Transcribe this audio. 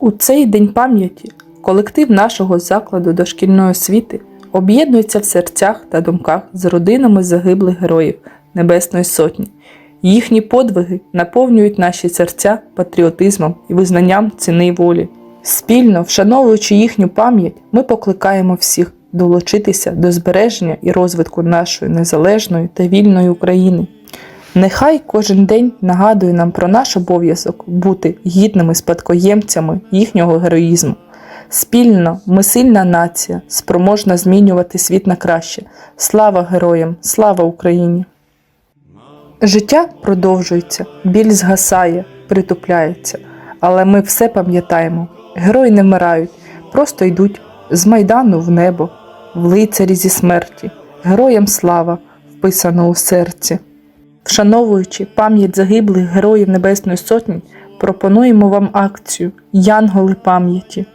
У цей день пам'яті колектив нашого закладу дошкільної освіти об'єднується в серцях та думках з родинами загиблих героїв Небесної Сотні. Їхні подвиги наповнюють наші серця патріотизмом і визнанням ціни волі. Спільно, вшановуючи їхню пам'ять, ми покликаємо всіх долучитися до збереження і розвитку нашої незалежної та вільної України. Нехай кожен день нагадує нам про наш обов'язок бути гідними спадкоємцями їхнього героїзму. Спільно ми сильна нація, спроможна змінювати світ на краще. Слава героям, слава Україні! Життя продовжується, біль згасає, притупляється, але ми все пам'ятаємо. Герої не вмирають, просто йдуть з майдану в небо, в лицарі зі смерті. Героям слава вписано у серці. Вшановуючи пам'ять загиблих героїв Небесної Сотні, пропонуємо вам акцію Янголи пам'яті.